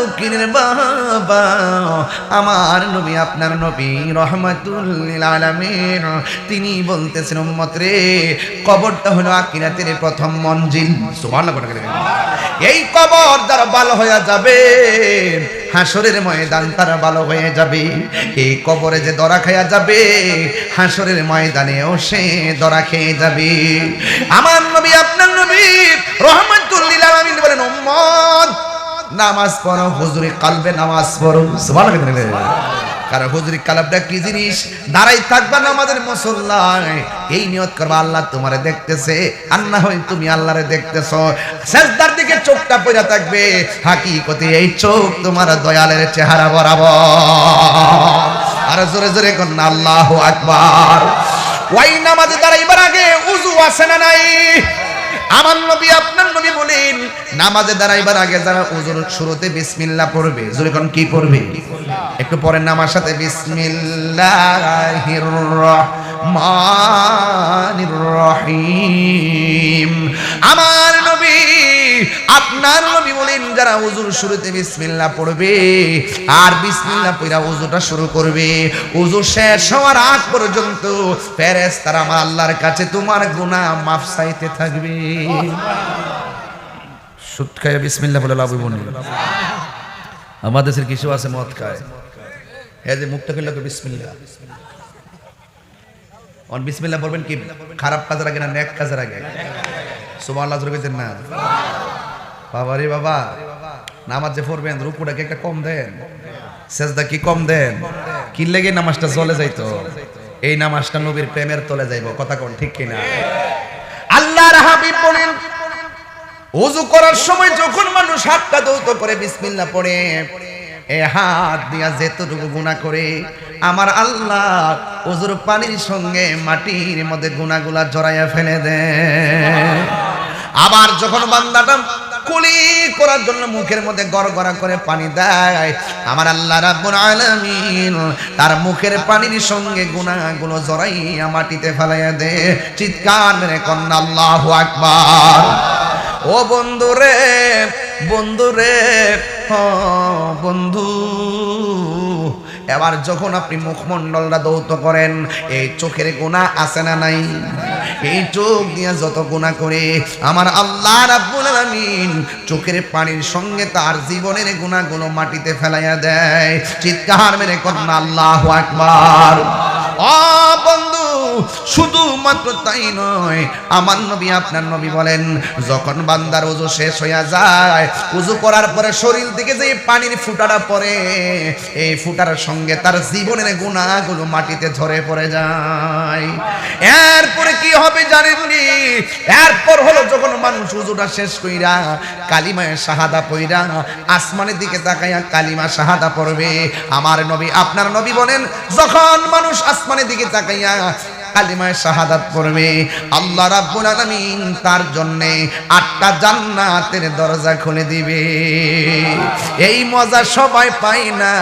দক্ষিণের বাবা, আমার নবী, আপনার নবী, রহমাতুল্লিল আলামিন। তিনি বলতেছেন, উম্মত রে, কবরটা হলো আকিরাতের প্রথম মঞ্জিল। এই কবর যারা ভালো হয়ে যাবে হাসরের ময়দান তারা ভালো হয়ে যাবে। এই কবরে যে দরা খায়া যাবে হাসরের ময়দানেও সে দরা খেয়ে যাবে। আমার নবী, আপনার নবী, রহমাতুল্লিল আলামিন বলেন নামাজ পড়ো, হুজুরি কালবে নামাজ পড়ো। কারণ হুজুরি কালাবটা কি জিনিস? দাঁড়াই থাকবা নামাজের মুসল্লায়। এই নিয়ত করবা, আল্লাহ তোমারে দেখতেছে। আর না হয় তুমি আল্লাহরে দেখতেছ। সেজদার দিকে চোখটা পড়ে থাকবে। হাকিকতে এই চোখ তোমার দয়ালের চেহারা বরাবর। আর জোরে জোরে না, আল্লাহু আকবার। ওই নামাজে দাঁড়াইবার আগে উজু আছে না নাই? আমার নবী, আপনার নবী বলেন, নামাজে দাঁড়াইবার আগে যারা ওজোর শুরুতে বিসমিল্লাহ পড়বে যখন কি পড়বে? একটু পরে নামার সাথে বিসমিল্লাহির রহমানির রহিম। আমার নবী আপনার নবী বলেন, যারা উজুর শুরুতে বিসমিল্লাহ পড়বে আর বিসমিল্লাহ পড়া উজুটা শুরু করবে ওজু শেষ হওয়ার আগ পর্যন্ত ফেরেশতারা আমার আল্লাহর কাছে তোমার গুনাহ মাফ চাইতে থাকবে। সুদ খায় বিসমিল্লাহ বলে লাভ হইব নি? আমাদের দেশের কিছু আছে, মদ খায়। হ্যাঁ যে মুখটা খুললে তো বিসমিল্লাহ। অন বিসমিল্লাহ বলবেন কি? খারাপ কাজের আগে না, নেক কাজের আগে? সুবহান আল্লাহ না? বাবা রে বাবা, নামাজ যে পড়বেন, রুকুটা কি একটা কম দেন? সেজদা কি কম দেন? কি লেগে নামাজটা চলে যাইতো? এই নামাজটা নবীর প্রেমের তলে যাইব, কথা কোন ঠিক কিনা? আল্লাহর হাবিব বলেন ওযু করার সময় যখন মানুষ হাতটা দৌত করে বিসমিল্লাহ পড়ে, এ হাত দিয়া যেতটুকু গুণা করে, আমার আল্লাহ ওজুর পানির সঙ্গে মাটির মধ্যে গুণাগুলা জড়াইয়া ফেলে দেয় আবার যখন বান্দাটা কুলি করার জন্য মুখের মধ্যে গড়গড়া করে পানি দেয়। আমার আল্লাহ রাব্বুল আলামিন তার মুখের পানির সঙ্গে গুণাগুলো জড়াইয়া মাটিতে ফেলাইয়া দে। চিৎকার মেরে কন্যা, আল্লাহু আকবার। ও বন্ধু রে বন্ধু রে বন্ধু। এবার যখন আপনি মুখমণ্ডলটা দৌত করেন, এই চোখের গুণা আছে না নাই? এই চোখ দিয়ে যত গুণা করে, আমার আল্লাহ রাব্বুল আলামিন চোখের পানির সঙ্গে তার জীবনের গুণাগুলো মাটিতে ফেলাইয়া দেয়। চিৎকার মেরে কন্যা আল্লাহু আকবার। ও বন্ধু, শুধুমাত্র তাই নয়, আমার নবী আপনার নবী বলেন, যখন বান্দার উজু শেষ হইয়া যায়, উজু করার পরে শরীর থেকে যে পানির ফুটাটা পড়ে, এই ফুটার সঙ্গে তার জীবনের গুণাগুলো মাটিতে ঝরে পড়ে যায়। এরপরে কি হবে জানেননি এরপর হলো যখন মানুষ উজুটা শেষ কইরা কালিমায় শাহাদা পইরা আসমানের দিকে তাকাইয়া কালিমা শাহাদা পড়বে। আমার নবী, আপনার নবী বলেন, যখন মানুষ আসমানের দিকে তাকাইয়া কালিমায় শাহাদাত পড়বে। আল্লাহ রাব্বুল আলামিন তার জন্য আটটা জান্নাতের দরজা খুলে দিবে। এই মজা সবাই পায় না,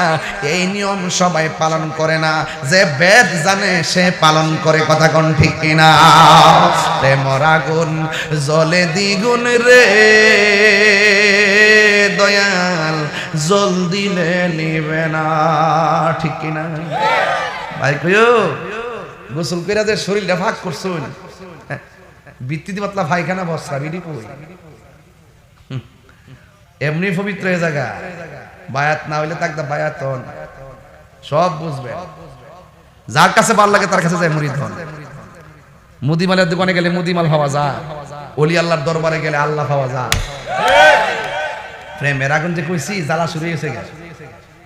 এই নিয়ম সবাই পালন করে না। যে বেদ জানে, সে পালন করে, কথা কোন ঠিক কিনা? প্রেমর আগুন জলে দ্বিগুণ রে। দয়াল জল দিলে নিবে না। ঠিক কিনা? ভাই কইও? গোসল কইরা যে শরীরটা ভাগ করছুন হ্যাঁ, বৃত্তি পাতলা পায়খানা বস্তা বিডি কই? এমনি পবিত্র হয়ে জায়গা। বায়াত না হইলে তাকদা বায়াত হন সব বুঝবে। যার কাছে ভালো লাগে তার কাছে যায় মুরিদ হন মুদিমালের দোকানে গেলে মুদিমাল পাওয়া যায়। অলি আল্লাহর দরবারে গেলে আল্লাহ পাওয়া যায়। প্রেমের আগুন যে কইছি জ্বালা শুরু হয়েছে গে।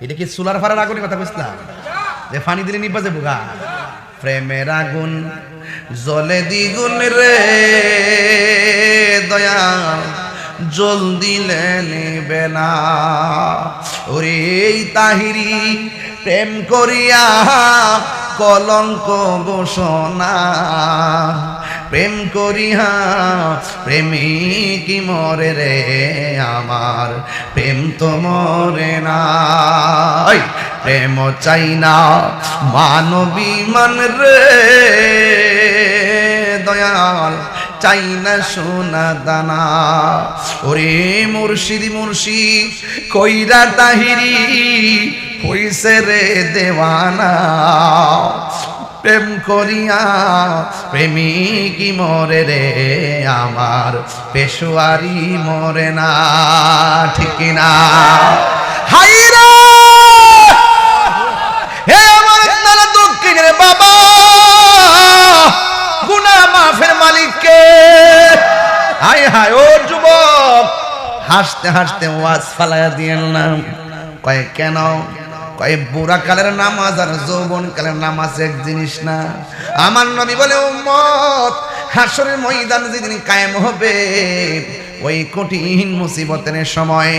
এটা কি সোলার ফারার আগুনের কথা বুঝলাম যে ফানি দিলে নিবা যে বুগা প্রেমের আগুন জলে দ্বিগুণ রে। দয়া জল দিলে নিবে না। ওরে তাহিরি, প্রেম করিয়া কলঙ্ক ঘোষণা। প্রেম করিয়া প্রেমিকি মরে রে আমার, প্রেম তো মরে না প্রেম চাই না, মানবী মান রে। দয়াল, চাই না সোনা দানা। ওরে মুর্শিদি মুর্শিদ, কইরা তাহিরি, হইছে রে দেওয়ানা। প্রেম করিয়া প্রেমিকি মরে রে, আমার পেশোয়ারি মরে না। ঠিক না হাই হায় হায় ও যুবক! হাসতে হাসতে ওয়াজ ফালাইয়া দিয়েন না। কয়ে, কেন? কয়ে বুড়া কালের নামাজ আর যৌবন কালের নামাজ এক জিনিস না। আমার নবী বলে, উম্মত হাসরের ময়দান যেদিন কায়েম হবে ওই কঠিন মুসিবতের সময়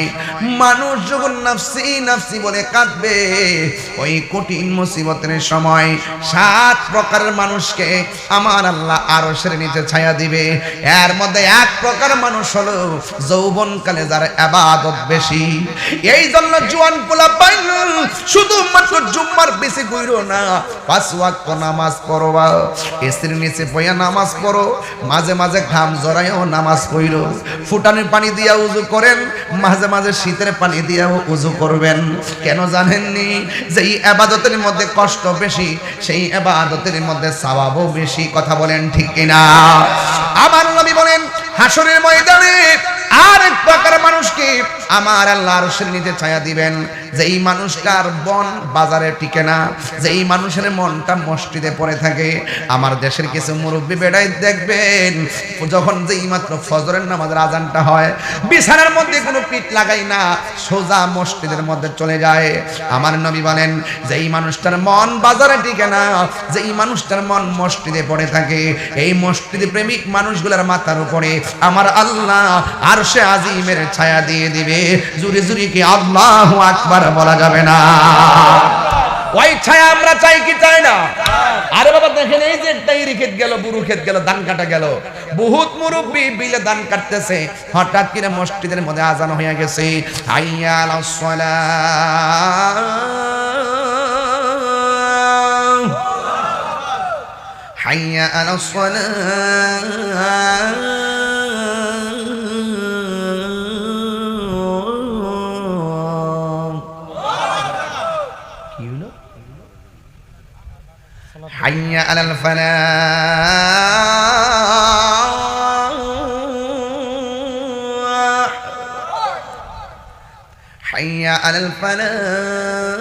মানুষ যখন নাফসি নাফসি বলে কাঁদবে, ওই কঠিন মুসিবতের সময় সাত প্রকারের মানুষকে আমার আল্লাহ আরও সেরে নিতে ছায়া দিবে। এর মধ্যে এক প্রকার মানুষ হলো যৌবনকালে যার আবাদত বেশি। এই জন্য জোয়ান পাইল, শুধুমাত্র জুম্মার বেশি কইরো না, পাঁচ ওয়াক্ত নামাজ পড়বা স্ত্রীর নিচে পয়া নামাজ পড়ো, মাঝে মাঝে ঘাম জড়াইও নামাজ পড়ো। ফুটানোর পানি দিয়া উজু করেন, মাঝে মাঝে শীতের পানি দিয়াও উজু করবেন। কেন জানেননি? যে এই আবাদতের মধ্যে কষ্ট বেশি, সেই আবাদতের মধ্যে সওয়াবও বেশি। কথা বলেন ঠিক কিনা? আমার নবী বলেন হাসরের ময়দানে আর এক প্রকার মানুষকে আমার আল্লাহ আরশের নিচে ছায়া দিবেন। যে এই মানুষটার বন বাজারে টিকে না যে এই মানুষের মনটা মসজিদে পড়ে থাকে, আমার দেশের কিছু মুরব্বী বেড়াই দেখবেন, যখন যে এই মাত্র ফজরের নামাজের আজানটা হয়, বিছানার মধ্যে কোনো পিঠ লাগাই না, সোজা মসজিদের মধ্যে চলে যায়। আমার নবী বলেন যে এই মানুষটার মন বাজারে টিকে না যে এই মানুষটার মন মসজিদে পড়ে থাকে, এই মসজিদে প্রেমিক মানুষগুলোর মাথার উপরে আমার আল্লাহ আর সে আজিমের ছায়া দিয়ে দিবে। জুরি জুরি কি আল্লাহ আকবার বলা যাবে না। ওই ছায়া আমরা চাই কি চাই না? আরে বাবা, দেখেন এই যে ইরি ক্ষেত গেল, বুরু ক্ষেত গেল, ধান কাটা গেল। বহুত মুরব্বী বিলে ধান কাটতেছে। হঠাৎ করে মসজিদের মধ্যে আজান হয়ে গেছে। হাইয়া আলাস হাইয়া আলাস حي على الفلاح حي على الفلاح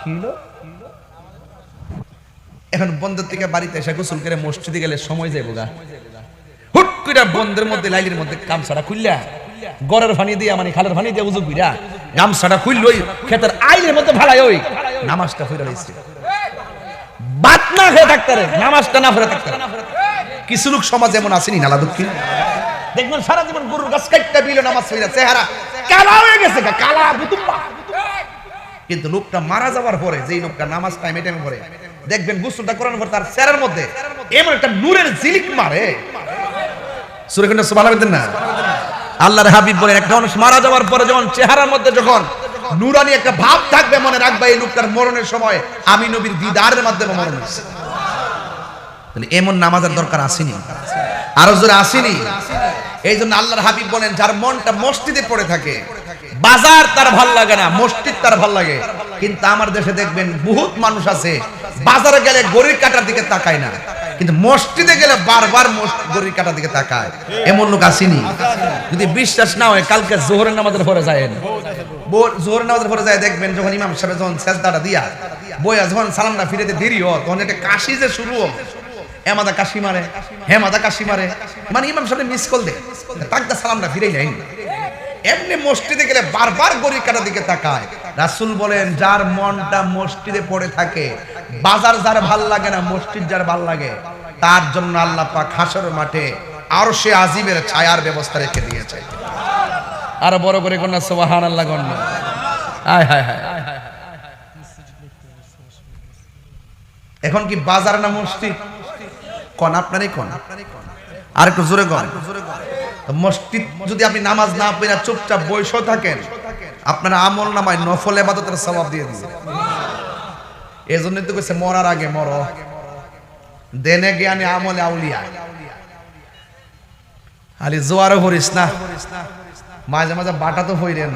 কি হলো এখন বন্ধের থেকে বাড়িতে এসে গোসল করে মসজিদে গেলে সময় যাইব গা করে বন্ধের মধ্যে, লাইলের মধ্যে গামছাটা খুললা। গড়ের পানি দিয়ে মানে খালের পানি দিয়ে উজু কইরা গামছাটা খুলল, ওই ক্ষেতের আইলের মধ্যে ভালাই ওই নামাজটা ফিরে রইছে বাত না খেয়ে থাকতে রে, নামাজটা না ফিরে থাকতে কিছু লোক সমাজ এমন আসেনি নালা দক্ষিণ? দেখবেন সারা জীবন গরুর গাছ কাটটা বিলে নামাজ ফিরে চেহারা। কালা হয়ে গেছে কালা বুতুম্বা কিন্তু লোকটা মারা যাওয়ার পরে, যেই লোকটা নামাজ টাইমে টাইমে পড়ে, দেখবেন গুসলটা করানোর পর তার চেহারার মধ্যে এমন একটা নূরের জিলিক মারে। সুরেখণ্ডা সুবহানাল্লাহ না? আল্লাহর হাবিব বলেন, একটা মারা যাওয়ার পরে যখন চেহারার মধ্যে যখন নুরানি একটা ভাব থাকবে মনে রাখবে, এই লোকটার মরণের সময় আমি নবীর দিদারের মাধ্যমে মরণ হয়েছে। এমন নামাজের দরকার আসেনি? আরও জোরে আসেনি? এই জন্য আল্লাহর হাবিব বলেন, যার মনটা মসজিদে পড়ে থাকে, বাজার তার ভালো লাগে না, মসজিদ তার ভালো লাগে। কিন্তু আমার দেশে দেখবেন, বহুত মানুষ আছে, বাজারে গেলে গরির কাটার দিকে তাকায় না। কিন্তু মসজিদে গেলে বারবার গরির কাটার দিকে তাকায়। এমন লোক আসেনি। যদি বিশ্বাস না হয়, কালকে জোহরের নামাজের পরে যায় জোহরের নামাজের পরে যায় দেখবেন যখন ইমাম সাহেব যখন সেজদাটা দিয়া বইয়া যখন সালামটা ফিরেতে দেরি হয়, তখন একটা কাশি যে শুরু হয়। এমাদা কাশি মারে, হেমাদা কাশি মারে। মানে ইমাম সাহেব মিস কল দে তাকদা সালামটা ফিরে যাই এমনি মসজিদে গেলে বারবার গড়ি কাটার দিকে তাকায়। রাসূল বলেন, যার মনটা মসজিদে পড়ে থাকে, বাজার যার ভালো লাগে না, মসজিদ যার ভালো লাগে, তার জন্য আল্লাহ পাক হাসর মাঠে আর সে আজিমের ছায়ার ব্যবস্থা রেখে দিয়েছে। আর বড় করে কন্যা সুবাহান আল্লাহ কন্যা হায় হায় হায় এখন কি বাজার না মসজিদ? কন, আপনারই কন। আর একটু জোরে কন। মসজিদ যদি আপনি নামাজ না পড়ে, চুপচাপ বসে থাকেন আপনার আমল নামায় নফল এবাদতের সবাব দিয়ে দিবে। এই জন্য তো কইছে, মরার আগে মর। দেনে জ্ঞানে, আমলে আউলিয়া। খালি জোয়ারও করিস না। মাঝে মাঝে বাটা তো হইলেন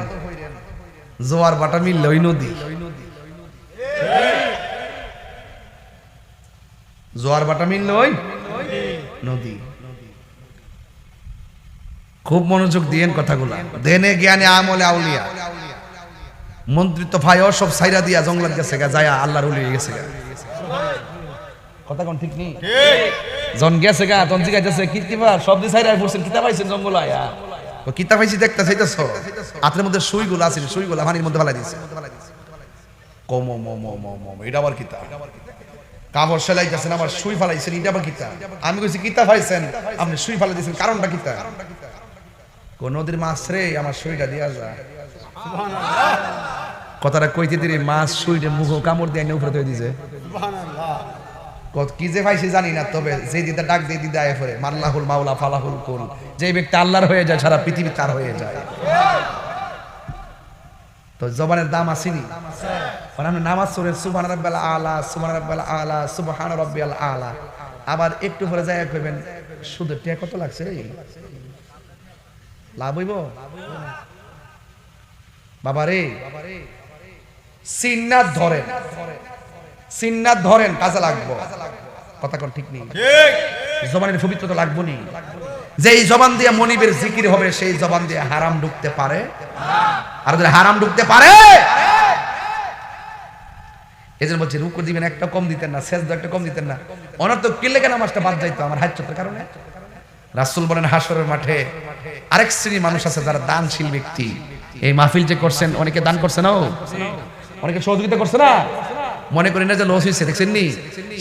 জোয়ার বাটা মিললে ওই নদী। জোয়ার বাটা মিললে ওই নদী। খুব মনোযোগ দিয়েন কথাগুলা। দেনে জ্ঞানে, আমলে আউলিয়া। মন্ত্রিত্ব ভাইও সব সাইরা দিয়া জঙ্গলাত গেছে গা যায় আল্লাহর উলি গেছে গা। কথা কোন ঠিক নেই? জন গেছে গা তন জিগাইতেছে কি কিবা সব দি সাইরা পড়ছেন কিতা পাইছেন জঙ্গল আয়া ও কিতা পাইছি দেখতে চাইতেছ হাতের মধ্যে সুইগুলো আছে সুইগুলো পানির মধ্যে ফেলাই দিছে। কম ম ম ম ম এটা আবার কিতা কাপড় সেলাইতেছেন আবার সুই ফালাইছেন এটা আবার কিতা আমি কইছি কিতা পাইছেন আপনি সুই ফালাই দিয়েছেন কারণটা কিতা কোন নদীর মাছ রে আমার সুইটা দিয়া যায় কথাটা কইতে দিলে মাছ সুইটে মুখ কামড় দিয়ে উপরে তৈরি দিছে। কি যে পাইছি জানি না তবে যে দিদা ডাক দিয়ে দিদা আয় মাল্লাহুল মাওলা ফালাহুল কুল। যে ব্যক্তি আল্লাহর হয়ে যায় সারা পৃথিবী তার হয়ে যায়। তো জবানের দাম আসেনি আপনি নামাজ পড়েন সুবহান আলা সুবহান রাব্বিয়াল আলা সুবহান রাব্বিয়াল আলা। আবার একটু পরে যায় কইবেন শুধু কত লাগছে রে? লাভ হইব? বাবা রে সিন্নাত ধরেন। সিন্নাত ধরেন কাজে লাগবো। কথা কোন ঠিক নেই। জবানের পবিত্রতা লাগবো নি? যেই জবান দিয়ে মনিবের জিকির হবে সেই জবান দিয়ে হারাম ঢুকতে পারে? আর যদি হারাম ঢুকতে পারে? এই জন্য বলছি রুকু দিবেন একটা কম দিতেন না শেষ একটা কম দিতেন না। অনার তো কিলে কেন বাদ যাইতো? আমার হাত চোখের কারণে? রাসুল বলেন হাসরের মাঠে আরেক শ্রেণির মানুষ আছে যারা দানশীল ব্যক্তি। এই মাহফিল যে করছেন, অনেকে দান করছে না অনেকে সহযোগিতা করছে না? মনে করি না যে লস হয়েছে দেখছেন নি?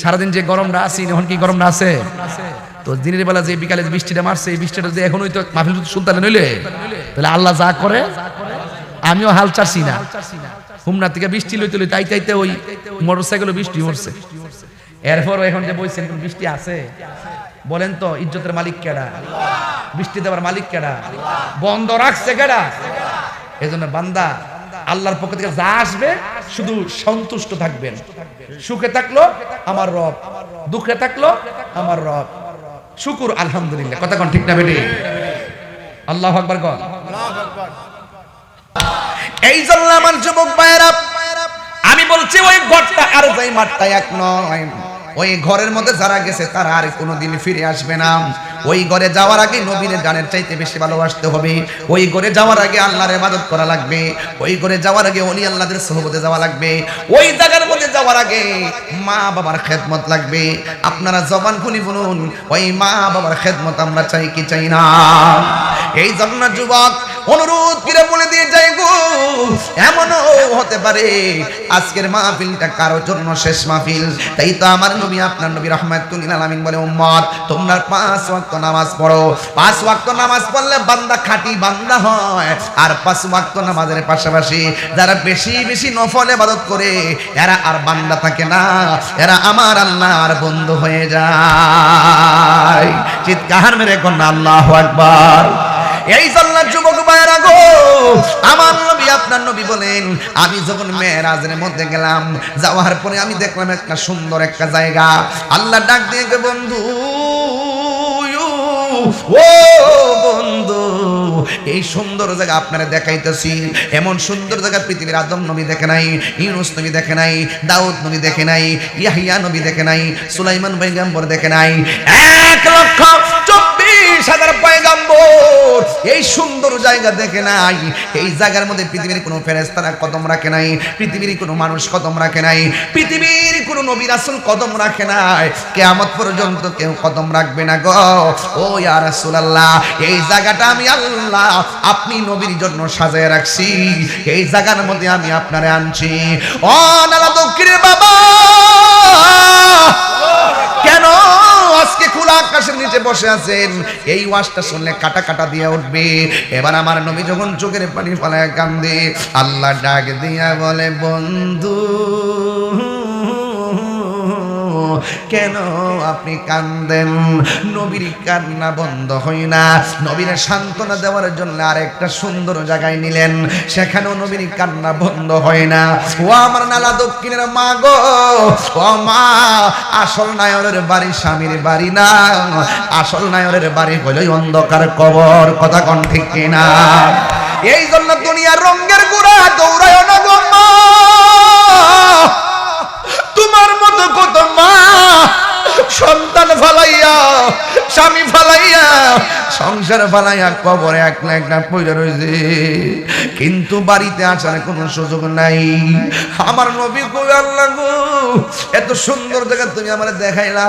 সারাদিন যে গরমটা আছি, এখন কি গরমটা আছে? তো দিনের বেলা যে বিকালে বৃষ্টিটা মারছে, এই বৃষ্টিটা যে এখনই তো মাহফিল সুলতানে নইলে, তাহলে আল্লাহ যা করে, আমিও হাল চাচ্ছি না। হুমনা থেকে বৃষ্টি লইতে লই তাই তাইতে ওই মোটর সাইকেল বৃষ্টি মরছে এরপর এখন যে বলছেন বৃষ্টি আছে? বলেন তো, ইজ্জতের মালিক কেডা? বৃষ্টি দেওয়ার মালিক কেডা? বন্ধ রাখছে কেডা? এই জন্য বান্দা আল্লাহর পক্ষ থেকে যা আসবে শুধু সন্তুষ্ট থাকবেন। সুখে থাকল আমার রব, দুঃখে থাকল আমার রব। শুকুর, আলহামদুলিল্লাহ। কথা কোন ঠিক না বেটি? আল্লাহ আকবার কন? এই জন্য আমার যুবক ভাইয়েরা, আমি বলছি ওই ঘরটা আর যাই মাঠটা এক নয়। ওই ঘরের মধ্যে যারা গেছে তারা আর কোনোদিন ফিরে আসবে না। ওই ঘরে যাওয়ার আগে নবীর গানের চাইতে বেশি ভালোবাসতে হবে। ওই ঘরে যাওয়ার আগে আল্লাহর ইবাদত করা লাগবে। ওই ঘরে যাওয়ার আগে অলি আল্লাহদের সহবতে যাওয়া লাগবে। ওই জায়গার মধ্যে যাওয়ার আগে মা বাবার খেদমত লাগবে। আপনারা জবান খুনি বলুন, ওই মা বাবার খেদমত আমরা চাই কি চাই না? এই জন্য যুবক অনুরোধ করে বলে দিয়ে যাই গো, এমনও হতে পারে আজকের মাহফিলটা কারোর জন্য শেষ মাহফিল। তাই তো আমার নবী, আপনার নবী রহমাতুল্লিল আলামিন বলে উম্মত তোমরা পাঁচ ওয়াক্ত নামাজ পড়ো। পাঁচ ওয়াক্ত নামাজ পড়লে বান্দা খাঁটি বান্দা হয়, আর পাঁচ ওয়াক্ত নামাজের পাশাপাশি যারা বেশি বেশি নফল ইবাদত করে, এরা আর বান্দা থাকে না, এরা আমার আল্লাহর বন্ধু হয়ে যায়। চিৎকার মেরে কন্যা, আল্লাহু আকবার। এই জন্য যুবক আমার নবী, আপনার নবী বলেন, আমি যখন মেয়েরাজের মধ্যে গেলাম, যাওয়ার পরে আমি দেখলাম একটা সুন্দর একটা জায়গা। আল্লাহ ডাক দিয়ে বন্ধু, ও বন্ধু, এই সুন্দর জায়গা আপনারা দেখাইতেছি। এমন সুন্দর জায়গা পৃথিবীর আদম নবী দেখে নাই, ইউনুস নবী দেখে নাই, দাউদ নবী দেখে নাই, ইয়াহিয়া নবী দেখে নাই, সুলাইমান পয়গাম্বর দেখে নাই। এক লক্ষ এই সুন্দর জায়গা দেখে নাই। এই জায়গার মধ্যে পৃথিবীর কোনো ফেরেস্তারা কদম রাখে নাই। পৃথিবীর কোনো মানুষ কদম রাখে নাই। পৃথিবীর কোনো কদম রাখে নাই। কেয়ামত পর্যন্ত কেউ কদম রাখবে না ও ইয়া এই জায়গাটা আমি আল্লাহ আপনি নবীর জন্য সাজায় রাখছি। এই জায়গার মধ্যে আমি আপনারে আনছি। ও নালা বাবা! কেন? আজকে খোলা আকাশের নিচে বসে আছেন। এই ওয়াজটা শুনলে কাটা কাটা দিয়ে উঠবে। এবার আমার নবী যখন চোখের পানি ফলায় কান্দে, আল্লাহ ডাক দিয়া বলে, বন্ধু কেন আপনি কান্দেন? নবীর কান্না বন্ধ হয় না। নবীর সান্ত্বনা দেওয়ার জন্য আরেকটা সুন্দর জায়গায় নিলেন। সেখানেও নবীর কান্না বন্ধ হয় না। ও আমার নালা দক্ষিণের মা গো। ও মা, আসল নায়রের বাড়ি স্বামীর বাড়ি না। আসল নায়রের বাড়ি হলো অন্ধকার কবর। কথা কন ঠিক কিনা? এই জন্য দুনিয়ার রঙের গুড়া দৌড়ায় না গো। স্বামী ফালাইয়া সংসার ফালাইয়া কবরে একলা একলা পড়ে রয়েছে কিন্তু বাড়িতে আসার কোনো সুযোগ নাই। আমার নবী গো আল্লাহ গো, এত সুন্দর জায়গা তুমি আমার দেখাইলা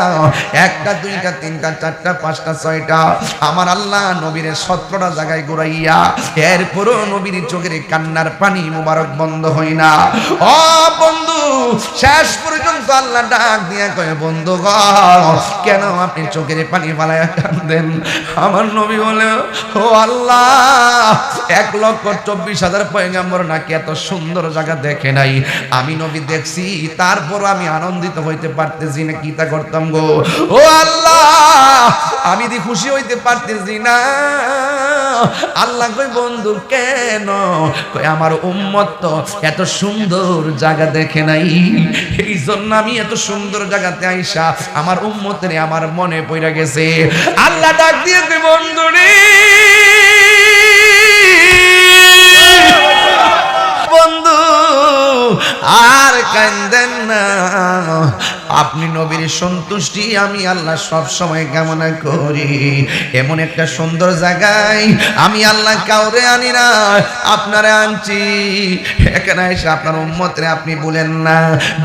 একটা, দুইটা, তিনটা, চারটা, পাঁচটা, ছয়টা। আমার আল্লাহ নবীর সতেরোটা জায়গায় ঘুরাইয়া, এরপরও নবীর চোখের কান্নার পানি মুবারক বন্ধ হয় না। ও বন্ধু, শেষ পর্যন্ত আল্লাহ ডাক দিয়ে কয়ে, বন্ধু গ, কেন আপনি চোখের পানি ফালাইয়া কান্দেন? আমার নবী বলে, ও আল্লাহ, এক লক্ষ চব্বিশ হাজার পয়গাম্বর নাকি এত সুন্দর জায়গা দেখে নাই? আমি নবী দেখছি তারপর আমি আনন্দিত হইতে পারতেছি না, কি তা করতাম গো? ও আল্লাহ, আমি দি খুশি হইতে পারতেছি না। আল্লাহ কই বন্ধু, কেন? কই আমার উম্মত তো এত সুন্দর জায়গা দেখে নাই। এই জন্য আমি এত সুন্দর জায়গাতে আইসা আমার উম্মতের আমার মনে পড়ে গেছে। আল্লাহ ডাক দিয়ে কই বন্ধু আর কান্দেন না। আপনি নবীর সন্তুষ্টি আমি আল্লাহ সব সময় কামনা করি। এমন একটা সুন্দর জায়গায় আমি আল্লাহ কাউরে আনি না, আপনারে আনছি। এখানে এসে আপনার উম্মতরে আপনি বলেন না,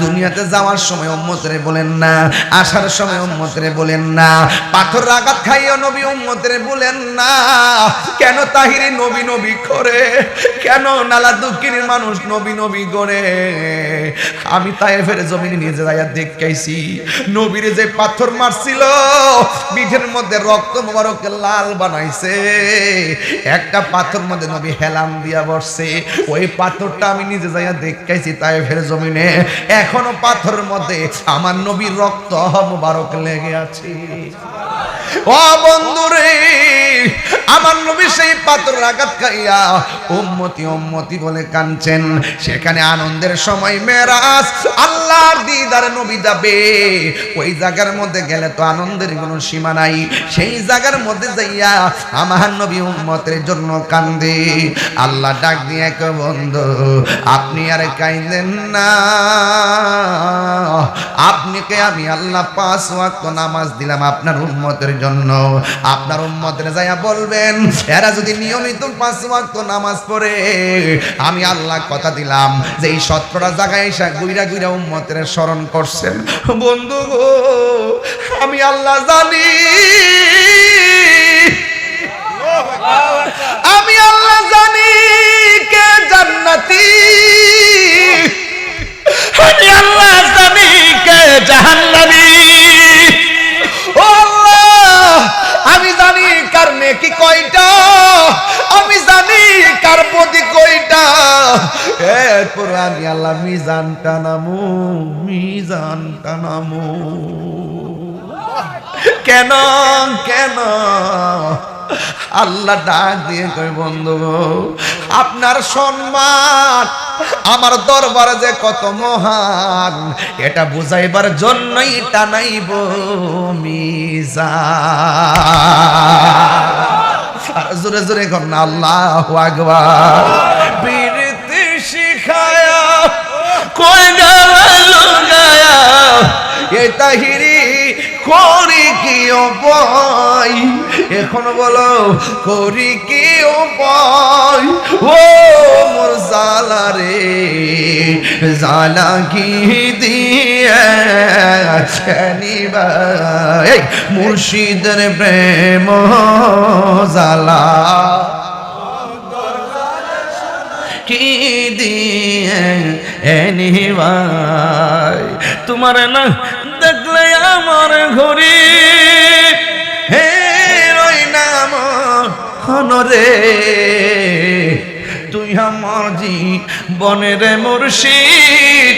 দুনিয়াতে যাওয়ার সময় উম্মতরে বলেন না, আসার সময় উম্মতরে বলেন না পাথর আঘাত খাইও নবী উম্মতরে বলেন না। কেন তাহিরে নবী নবী করে? কেন নালা দুঃখিনীর মানুষ নবী নবী করে আমি তাই ফের জমিনে নিয়ে যাইয়া দেখাইছি, নবীরে যে পাথর মারছিল, পিঠের মধ্যে রক্ত মোবারক লাল বানাইছে, একটা পাথর মধ্যে নবী হেলাম দিয়া বসছে। ওই পাথরটা আমি নিজে যাইয়া দেখাইছি তাই ফের জমিনে। এখনও পাথরের মধ্যে আমার নবীর রক্ত মোবারক লেগে আছে। বন্ধুরে, আমার নবী সেই পাথর আঘাত খাইয়া উম্মতি উম্মতি বলে কানছেন সেখানে আনন্দের সময় মেরাজ আল্লাহর নবী যাবে। ওই জায়গার মধ্যে গেলে তো আনন্দের কোনো সীমা নাই। সেই জায়গার মধ্যে যাইয়া আমার নবী উম্মতের জন্য কান্দে। আল্লাহ ডাক দিয়ে এক বন্ধু, আপনি আর কাইলেন না। আপনাকে আমি আল্লাহ পাঁচ ওয়াক্ত নামাজ দিলাম আপনার উম্মতের জন্য আপনার উম্মতের যাইয়া বলবেন, এরা যদি নিয়মিত পাঁচ ওয়াক্ত নামাজ পড়ে, আমি আল্লাহ কথা দিলাম, যে এই সত্তরটা জায়গায় এসে গুইরা গুইরা উম্মতের স্মরণ করছেন। বন্ধু গো, আমি আল্লাহ জানি। আমি আল্লাহ জানি কে জান্নাতি। আমি আল্লাহ জানি কে জাহান্নামী। ও আমি জানি কার নেকি কয়টা। আমি জানি কার প্রতি কয়টা। এরপর আমি আল্লাহ মিজান টানামু মিজান টানামু কেন কেন? আল্লাহ ডাক দিয়ে কই বন্ধু আপনার সম্মান, আমার দরবারে যে কত মহান, এটা বুঝাইবার জন্যই টানাইব মিজান। জোরে জোরে কর না আল্লাহ আকবার। বীরতি শিখায়া কই গায়া, এ তাহিরি করি কি উপায় এখন বলো, করি কি উপায় ও মোর জালা রে জালা কি দিয়ে মুর্শিদের প্রেম জালা কি দিয়ে এনি ভাই তোমার না দেখলে আমার ঘড়ি। হে রই নাম হনরে তুই আমার জি বনের মুর্শিদ।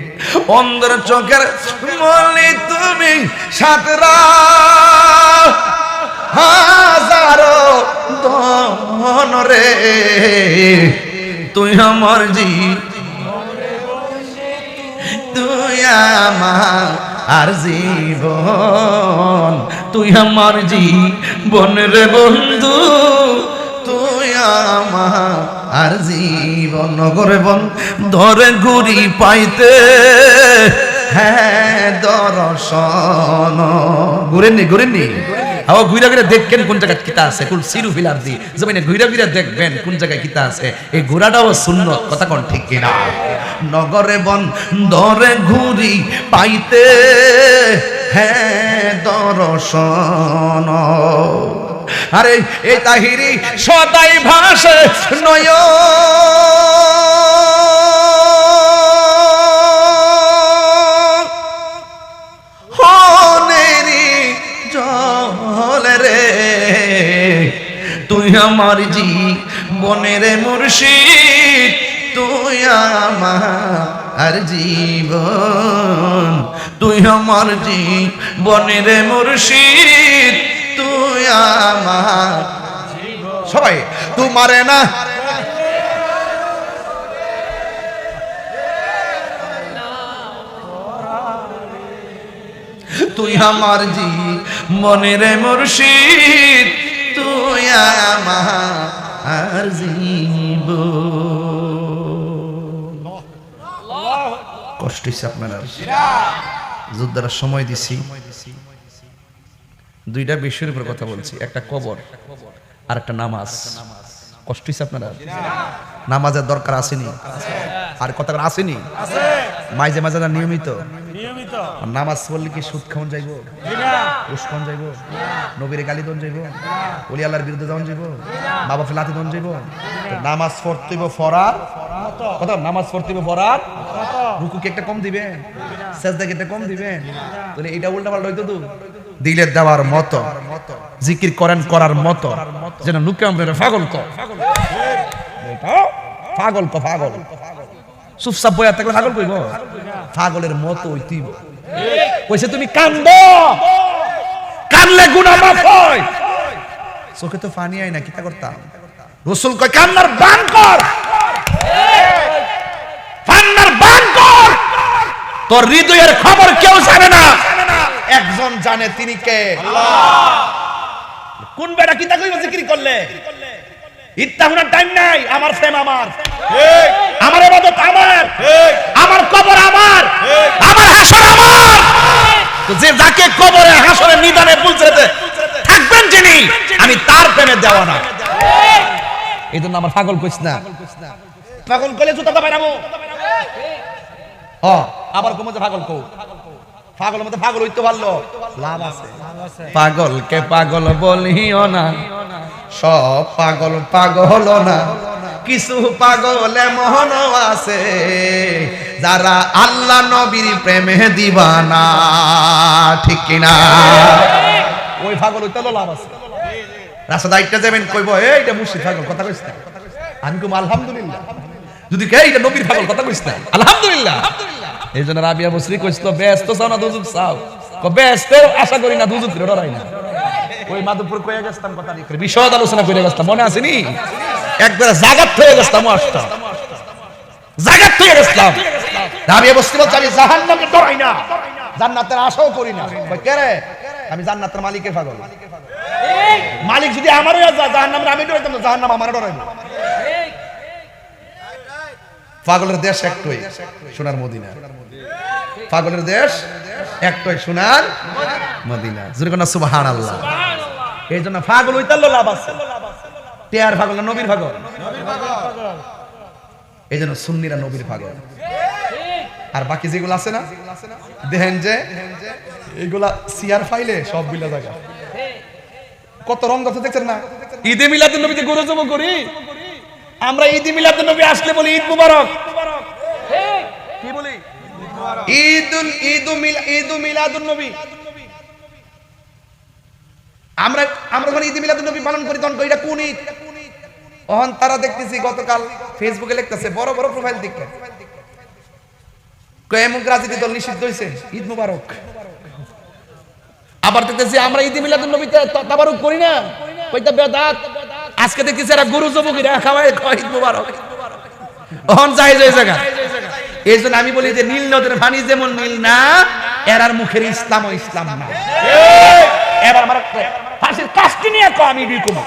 অন্ধের চোখের মলি তুমি সাতরা। হাজারো দন রে, তুই আমার জি। তুই আমার আর জীবন, তুই আমার জীবন রে বন্ধু। তুই আমার আর জীবন নগরে বন ধরে ঘুরি পাইতে। হ্যাঁ দর্শন। ঘুরেননি ঘুরেননি? আবার ঘুরে ঘুরে দেখবেন কোন জায়গায় কিতা আছে? কোন সিরু ফিলার দি। জমিনে ঘুরে ঘুরে দেখবেন কোন জায়গায় কিতা আছে? এই ঘোরাটাও শূন্য কথা কোন ঠিক কিনা? নগরে বন দরে ঘুরি পাইতে। হ্যাঁ দর্শন। আরে এই তাহিরি সদাই ভাসে নয় তুই আমার জি বনের মুর্শিদ, তুই আমার জীবন, তুই আমার জি বনের মুর্শিদ। আমার সবাই, তোমারে না। তুই আমার জি, মনের মুর্শিদ, তুই আমার জীব কষ্ট হচ্ছে আপনার যোদ্ধারা সময় দিছি। দুইটা বিষয়ের উপর কথা বলছি একটা কবর আর একটা নামাজ। কষ্ট হচ্ছে আপনারা? নামাজের দরকার আসেনি। আর কথা আসেনি? মাঝে মাঝে না নিয়মিত? নামাজ পড়লে কি সুদ খাওয়ান যাইব? ঘুষ খাওয়ান যাইব? নবীরে গালি দন যাইব? অলি আল্লাহর বিরুদ্ধে যাওয়ান যাইব? মা বাপে লাথি দন যাইব নামাজ পড়তে হইব ফরার কথা নামাজ পড়তে হইব ফরার রুকু কি একটা কম দিবেন সেজদা কি একটা কম দিবেন। তাহলে এটা উল্টা পাল্টা হইতো তো? দিলের দেওয়ার মতো, জিকির করেন করার মতো, যেন লুকে আমরা পাগল কর। পাগল ক বইয়া থাকলে কইব? মতো কইছে, তুমি কান্দ। কানলে মাফ হয়। চোখে তো পানি আয় না কিতা করতাম? রসুল কয়, কান্নার বান কর। কান্নার বান কর। তোর হৃদয়ের খবর কেউ জানে না। একজন জানে তিনি কে। কোন বেটা কিতা কইব জিকির করলে? ইত্তা টাইম নাই আমার ফেম আমার। আমার ইবাদত আমার। আমার কবর আমার। আমার হাসর আমার। যে যাকে কবরে হাসরে নিদানে পুলছেতে থাকবেন যিনি আমি তার প্রেমে দেওয়া না। এই জন্য আমার পাগল কইস না। পাগল কইলে জুতা আবার কমতে পাগল কও। পাগল মতো পাগল হইতে পারল? লাভ আছে। পাগলকে পাগল বলিও না সব পাগল পাগল না। কিছু পাগল এমন আছে যারা আল্লাহ নবীর প্রেমে দিবানা ঠিক কিনা? ওই পাগল হইতে লাভ আছে। রাস্তা দায়িত্ব যাবেন কইব এই এটা মুর্শিদ পাগল কথা কইস না। আমি কম আলহামদুলিল্লাহ। যদি কে এটা নবীর পাগল কথা কইস না। আলহামদুলিল্লাহ। এই জন্য রাবিয়া বসরি কইছিল ব্যস্ত চাও না দুজুক চাও? ব্যস্ত আশা করি না দুজুক ডরাই না। ওই মাধবপুর কয়ে গেছতাম কথা লিখে। বিশদ আলোচনা করে গেছতাম মনে আসেনি একবার জাগাত হয়ে গেছতাম আসতাম জাগাত হয়ে গেছতাম রাবিয়া বসরি বলছে আমি জাহান্নামকে ডরাই না জান্নাতের আশাও করি না। কই কে রে? আমি জান্নাতের মালিকের পাগল। মালিক যদি আমারও জাহান্নামের আমি ডরাইতাম না জাহান্নাম আমারও ডরাইবো। পাগলের দেশ একটাই সোনার মদিনা পাগলের দেশ একটাই সোনার মদিনা। জুরে কোনা সুবহান আল্লাহ এই জন্য পাগল হইতাল লাভ আছে। টেয়ার পাগল না নবীর পাগল? এই জন্য সুন্নিরা নবীর পাগল। আর বাকি যেগুলো আছে না দেখেন যে এগুলা সিআর ফাইলে সব বিলা জায়গা। কত রং কথা দেখছেন না? ঈদে মিলাদুন নবীতে গরু জমা করি। আমরা ঈদে মিলাদুন নবী আসলে বলি ঈদ মুবারক। ঈদুল ঈদু আমরা আমরা যখন নবী করি আবার দেখতেছি, আমরা ঈদ মিলাদুন নবীতে তাবারুক করি না। কইতা বেদাত। আজকে দেখতেছি এরা গরু জবকিরা খাওয়ায় ঈদ মুবারক। অহন যাই যাই জায়গা এই জন্য আমি বলি যে নীল নদের পানি যেমন নীল না এরার মুখের ইসলাম ও ইসলাম না। এবার আমার ফাঁসির কাজটি নিয়ে কো আমি বিকুমা